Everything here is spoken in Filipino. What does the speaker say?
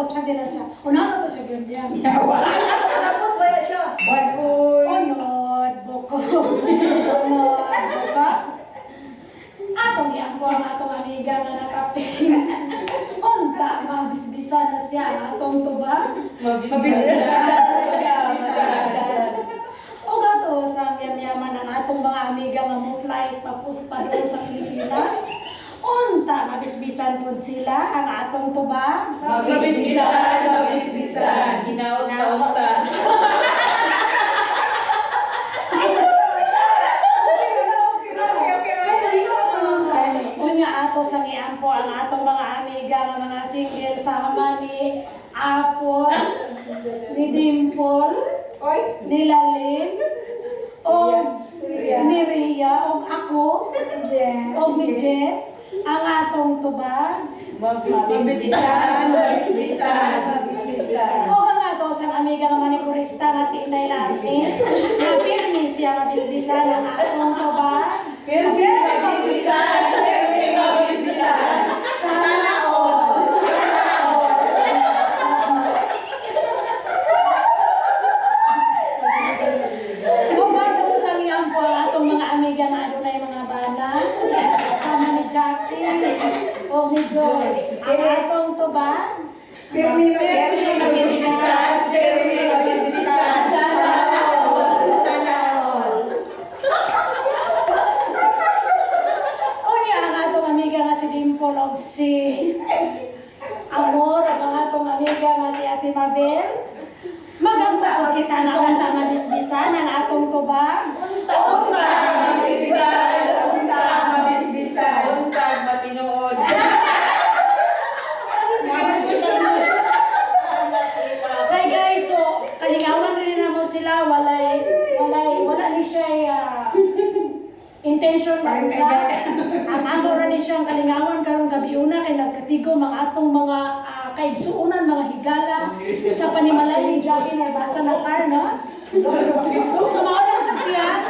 sapot siya din siya. Una na to siya ganyan. Sapot ba yan siya? Bagoy. Unod, buko. Unod, buka. Atong yan po ang atong amiga nga nakapin. Unta, mabisbisa na siya ang atong tuba. Mabisbisan. O gato sa yaman ng atong mga amiga nga mo flight papunta doon sa Pilipinas. Unta, mabisbisan po sila ang atong tuba. Mabisbisan, mabisbisan. Hinaot na unta. Unya ato sa iampo ang atong mga amiga nga mga single sa ni Apple, ni Dimple, Oy. ni Lalin, o ni Ria, o ako, o ni Jet, ang atong tubag. Mabisbisan, mabisbisan. O ang ato sa amiga nga manikurista nga si Inay Latin, nga pirmi siya mabisbisan ang atong tubag. Pirmi, mabisbisan. Pirmi, mabisbisan. Sana all. Kung bago sa niyang po ang atong mga amiga na adunay mga bana, sama ni Jackie, o ni Joy, ang atong tubag. Pirmi, mabisbisan. Pirmi, mabisbisan. Sana all. Sana all. O niya ang atong amiga nga si Dimple o si Amor, ang atong amiga nga si Ate Mabel. Maganda o kita na ang tama bisbisan ang atong tubag. Unta, mabisbisan. Unta, mabisbisan. Unta, matinood. Hey guys, so kalingawan rin na mo sila, walay, walay, wala ni siya ah, intention na usa. Ang amo ra ni siyang kalingawan karong gabi una kay nagkatigo mga atong mga uh, kaigsuunan, mga higala sa panimalay ni Jackie na basa na car, no? So to siya, hangtod sa sunod higayon,